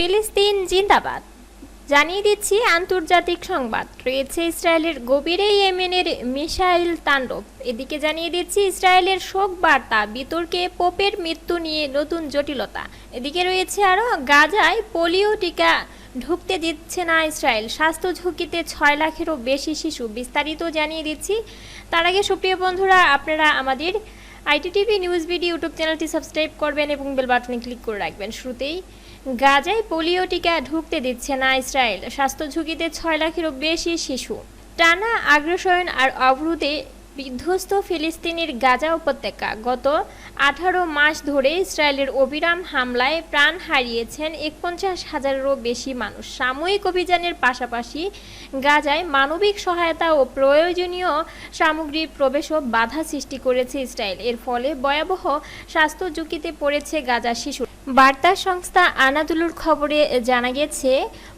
ফিলিস্তিন জিন্দাবাদ। জানিয়ে দিচ্ছি, আন্তর্জাতিক সংবাদ। রয়েছে ইসরায়েলের গভীরে ইয়েমেনের মিসাইল তাণ্ডব। এদিকে জানিয়ে দিচ্ছি, ইসরায়েলের শোক বার্তা, বিতর্কে পোপের মৃত্যু নিয়ে নতুন জটিলতা। এদিকে রয়েছে আরও, গাজায় পোলিও টিকা ঢুকতে দিচ্ছে না ইসরায়েল। স্বাস্থ্য ঝুঁকিতে ছয় লাখেরও বেশি শিশু, বিস্তারিত জানিয়ে দিচ্ছি। তার আগে সুপ্রিয় বন্ধুরা, আপনারা আমাদের I T T V news video YouTube চ্যানেলটি সাবস্ক্রাইব করবেন এবং বেল বাটনে ক্লিক করে রাখবেন। শুরুতেই গাজায় পোলিও টিকা ঢুকতে দিচ্ছে না ইসরায়েল। স্বাস্থ্য ঝুঁকিতে ছয় লাখেরও বেশি শিশু। টানা আগ্রাসন আর অবরোধে বিধ্বস্ত ফিলিস্তিনের গাজা উপত্যকা। গত আঠারো মাস ধরে ইসরায়েলের অবিরাম হামলায় প্রাণ হারিয়েছেন একপঞ্চাশ হাজারেরও বেশি মানুষ। সাময়িক অভিযানের পাশাপাশি গাজায় মানবিক সহায়তা ও প্রয়োজনীয় সামগ্রীর প্রবেশও বাধা সৃষ্টি করেছে ইসরায়েল। এর ফলে ভয়াবহ স্বাস্থ্য ঝুঁকিতে পড়েছে গাজা শিশু বার্তা সংস্থা আনাদুলুর খবরে জানা গেছে,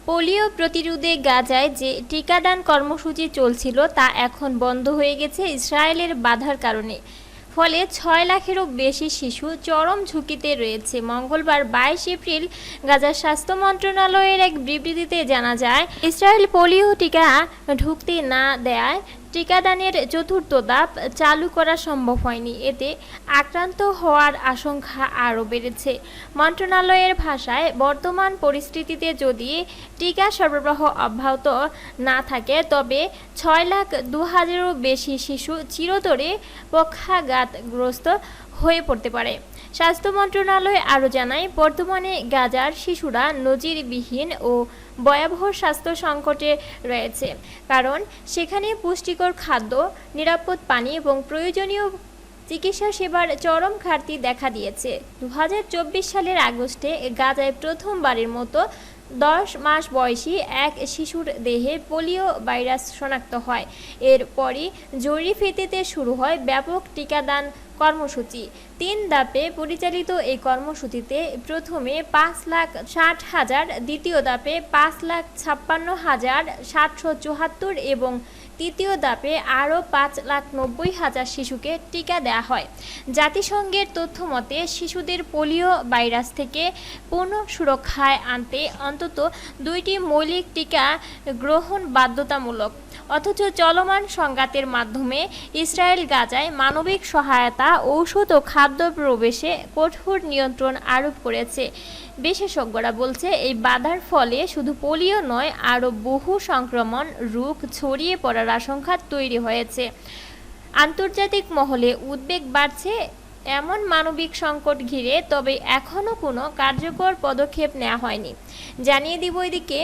পোলিও প্রতিরোধে গাজায় যে টিকাদান কর্মসূচি চলছিল তা এখন বন্ধ হয়ে গেছে ইসরায়েলের বাধার কারণে। ফলে ছয় লাখেরও বেশি শিশু চরম ঝুঁকিতে রয়েছে। মঙ্গলবার বাইশ এপ্রিল গাজার স্বাস্থ্য মন্ত্রণালয়ের এক বিবৃতিতে জানা যায়, ইসরায়েল পোলিও টিকা ঢুকতে না দেয় টিকাদানের চতুর্থ ধাপ চালু করা সম্ভব হয়নি। এতে আক্রান্ত হওয়ার আশঙ্কা আরও বেড়েছে। মন্ত্রণালয়ের ভাষায় বর্তমান পরিস্থিতিতে যদি টিকা সরবরাহ অব্যাহত না থাকে, তবে ছয় লাখ দু হাজারেরও বেশি শিশু চিরতরে পক্ষাঘাতগ্রস্ত হয়ে পড়তে পারে। স্বাস্থ্য মন্ত্রণালয় আরও জানায়, বর্তমানে গাজার শিশুরা নজিরবিহীন ও ভয়াবহ স্বাস্থ্য সংকটে রয়েছে। কারণ, সেখানে পুষ্টিকর খাদ্য, নিরাপদ পানি এবং প্রয়োজনীয় চিকিৎসা সেবার চরম ঘাটতি দেখা দিয়েছে। দু হাজার চব্বিশ সালের আগস্টে গাজায় প্রথমবারের মতো দশ মাস বয়সী এক শিশুর দেহে পোলিও ভাইরাস শনাক্ত হয়। এরপরই জরুরি শুরু হয় ব্যাপক টিকাদান কর্মসূচি। তিন দাপে পরিচালিত এই কর্মসূচিতে প্রথমে পাঁচ লাখ ষাট হাজার, দ্বিতীয় দাপে পাঁচ লাখ ছাপ্পান্ন হাজার সাতশো চুয়াত্তর এবং তৃতীয় ধাপে আরও পাঁচ লাখ নব্বই হাজার শিশুকে টিকা দেওয়া হয়। জাতিসংঘের তথ্য মতে, শিশুদের পোলিও ভাইরাস থেকে পূর্ণ সুরক্ষায় আনতে অন্তত দুইটি মৌলিক টিকা গ্রহণ বাধ্যতামূলক। অথচ চলমান সংঘাতের মাধ্যমে ইসরায়েল গাজায় মানবিক সহায়তা, ঔষধ ও খাদ্য প্রবেশে কঠোর নিয়ন্ত্রণ আরোপ করেছে। বিশেষজ্ঞরা বলছে, এই বাধার ফলে শুধু পোলিও নয়, আরও বহু সংক্রমণ, রোগ ছড়িয়ে পড়ার আশঙ্কা তৈরি হয়েছে। আন্তর্জাতিক মহলে উদ্বেগ বাড়ছে এমন মানবিক সংকট ঘিরে তবে এখনও কোনো কার্যকর পদক্ষেপ নেওয়া হয়নি। জানিয়ে দিব এদিকে,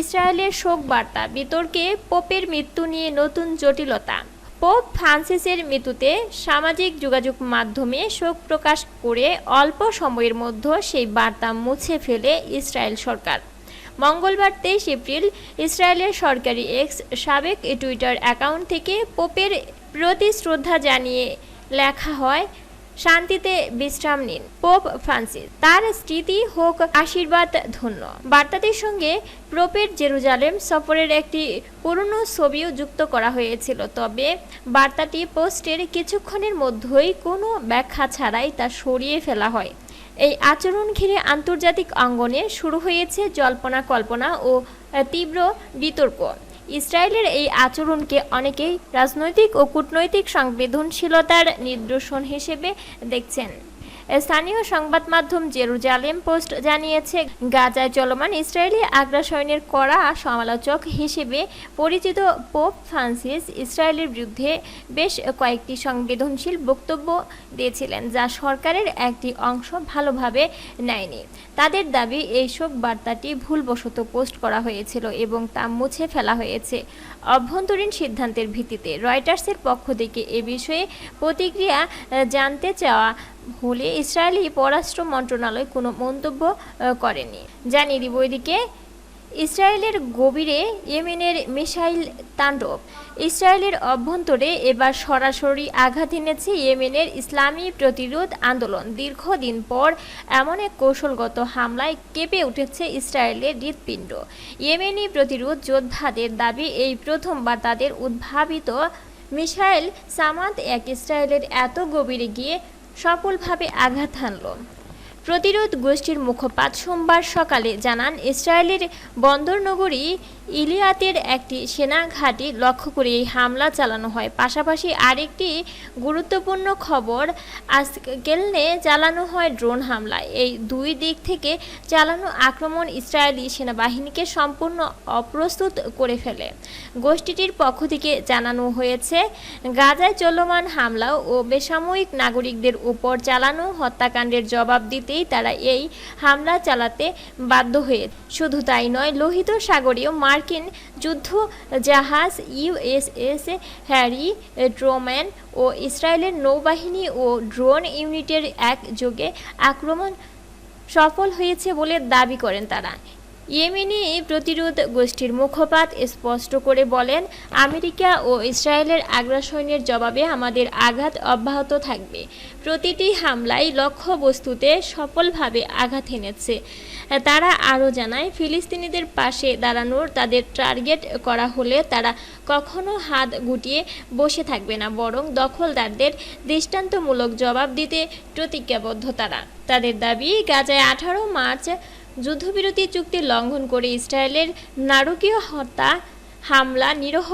ইসরায়েলের শোক বার্তা বিতর্কে পোপের মৃত্যু নিয়ে নতুন জটিলতা। পোপ ফ্রান্সিসের মৃত্যুতে সামাজিক যোগাযোগ মাধ্যমে শোক প্রকাশ করে অল্প সময়ের মধ্যে সেই বার্তা মুছে ফেলে ইসরায়েল সরকার। মঙ্গলবার তেইশ এপ্রিল ইসরায়েলের সরকারি এক্স সাবেক টুইটার অ্যাকাউন্ট থেকে পোপের প্রতি শ্রদ্ধা জানিয়ে লেখা হয় শান্তিতে বিশ্রাম নিন। পোপ ফ্রান্সিস, তার স্মৃতি হোক আশীর্বাদ ধন্য। বার্তাটির সঙ্গে প্রোপের জেরুজালেম সফরের একটি পুরনো ছবিও যুক্ত করা হয়েছিল। তবে বার্তাটি পোস্টের কিছুক্ষণের মধ্যেই কোনো ব্যাখ্যা ছাড়াই তা সরিয়ে ফেলা হয়। এই আচরণ ঘিরে আন্তর্জাতিক অঙ্গনে শুরু হয়েছে জল্পনা কল্পনা ও তীব্র বিতর্ক। ইসরায়েলের এই আচরণকে অনেকেই রাজনৈতিক ও কূটনৈতিক সংবেদনশীলতার নিদর্শন হিসেবে দেখছেন। স্থানীয় সংবাদ মাধ্যম জেরুজালেম পোস্ট জানিয়েছে, গাজায় চলমান ইসরায়েলি আগ্রাসনের কড়া সমালোচক হিসেবে পরিচিত পোপ ফ্রান্সিস ইসরায়েলের বিরুদ্ধে বেশ কয়েকটি সংবেদনশীল বক্তব্য দিয়েছিলেন, যা সরকারের একটি অংশ ভালোভাবে নেয়নি। তাদের দাবি, এইসব বার্তাটি ভুলবশত পোস্ট করা হয়েছিল এবং তা মুছে ফেলা হয়েছে। অভ্যন্তরীণ সিদ্ধান্তের ভিত্তিতে রয়টার্সের পক্ষ থেকে এ বিষয়ে প্রতিক্রিয়া জানতে চাওয়া হলে ইসরায়েলি পররাষ্ট্র মন্ত্রণালয় কোনো মন্তব্য করেনি। জানিয়ে দিব এদিকে, ইসরায়েলের গভীরে ইয়েমেনের মিসাইল তাণ্ডব। ইসরায়েলের অভ্যন্তরে এবার সরাসরি আঘাত এনেছে ইয়েমেনের ইসলামী প্রতিরোধ আন্দোলন। দীর্ঘদিন পর এমন এক কৌশলগত হামলায় কেঁপে উঠেছে ইসরায়েলের হৃৎপিণ্ড। ইয়েমেনি প্রতিরোধ যোদ্ধাদের দাবি, এই প্রথমবার তাদের উদ্ভাবিত মিসাইল সামাদ এক ইসরায়েলের এত গভীরে গিয়ে সফলভাবে আঘাত হানল। প্রতিরোধ গোষ্ঠীর মুখপাত্র সোমবার সকালে জানান, ইসরায়েলের বন্দর নগরী ইলিয়াতের একটি সেনা ঘাঁটি লক্ষ্য করে এই হামলা চালানো হয়। পাশাপাশি আরেকটি গুরুত্বপূর্ণ খবর, আজকেলনে চালানো হয় ড্রোন হামলা। এই দুই দিক থেকে চালানো আক্রমণ ইসরায়েলি সেনাবাহিনীকে সম্পূর্ণ অপ্রস্তুত করে ফেলে। গোষ্ঠীটির পক্ষ থেকে জানানো হয়েছে, গাজায় চলমান হামলা ও বেসামরিক নাগরিকদের উপর চালানো হত্যাকাণ্ডের জবাব দিতেই তারা এই হামলা চালাতে বাধ্য হয়ে। শুধু তাই নয়, লোহিত সাগরীয় মার্কিন যুদ্ধ জাহাজ ইউএসএস হ্যারি ট্রোম্যান ও ইসরায়েলের নৌবাহিনী ও ড্রোন ইউনিটের একযোগে আক্রমণ সফল হয়েছে বলে দাবি করেন তারা। ইয়েমেনি প্রতিরোধ গোষ্ঠীর মুখপাত্র স্পষ্ট করে বলেন, আমেরিকা ও ইসরায়েলের আগ্রাসনের জবাবে আমাদের আঘাত অব্যাহত থাকবে। প্রতিটি হামলায় লক্ষ্যবস্তুতে সফলভাবে আঘাত এনেছে। তারা আরও জানায়, ফিলিস্তিনিদের পাশে দাঁড়ানোর তাদের টার্গেট করা হলে তারা কখনো হাত গুটিয়ে বসে থাকবে না, বরং দখলদারদের দৃষ্টান্তমূলক জবাব দিতে প্রতিজ্ঞাবদ্ধ তারা। তাদের দাবি, গাজায় আঠারো মার্চ যুদ্ধবিরতি চুক্তি লঙ্ঘন করে ইসরায়েলের নারকীয় হত্যা হামলা নিরহ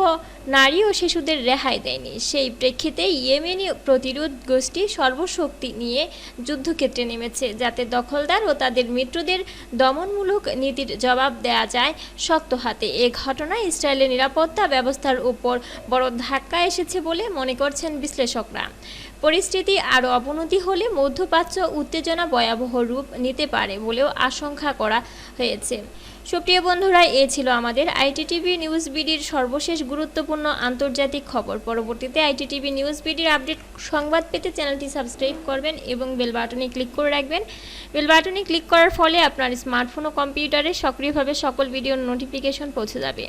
নারী ও শিশুদের রেহাই দেয়নি। সেই প্রেক্ষিতে ইয়েমেনি প্রতিরোধ গোষ্ঠী সর্বশক্তি নিয়ে যুদ্ধক্ষেত্রে নেমেছে, যাতে দখলদার ও তাদের মিত্রদের দমনমূলক নীতির জবাব দেয়া যায় শক্ত হাতে। এ ঘটনায় ইসরায়েলের নিরাপত্তা ব্যবস্থার উপর বড় ধাক্কা এসেছে বলে মনে করছেন বিশ্লেষকরা। পরিস্থিতি আরও অবনতি হলে মধ্যপ্রাচ্য উত্তেজনা ভয়াবহ রূপ নিতে পারে বলেও আশঙ্কা করা হয়েছে। সুপ্রিয় বন্ধুরা, এ ছিল আমাদের আইটিটিভি নিউজ বিডির সর্বশেষ গুরুত্বপূর্ণ আন্তর্জাতিক খবর। পরবর্তীতে আইটিটিভি নিউজ বিডির আপডেট সংবাদ পেতে চ্যানেলটি সাবস্ক্রাইব করবেন এবং বেল বাটনে ক্লিক করে রাখবেন। বেল বাটনে ক্লিক করার ফলে আপনার স্মার্টফোন ও কম্পিউটারে সক্রিয়ভাবে সকল ভিডিওর নোটিফিকেশন পৌঁছে যাবে।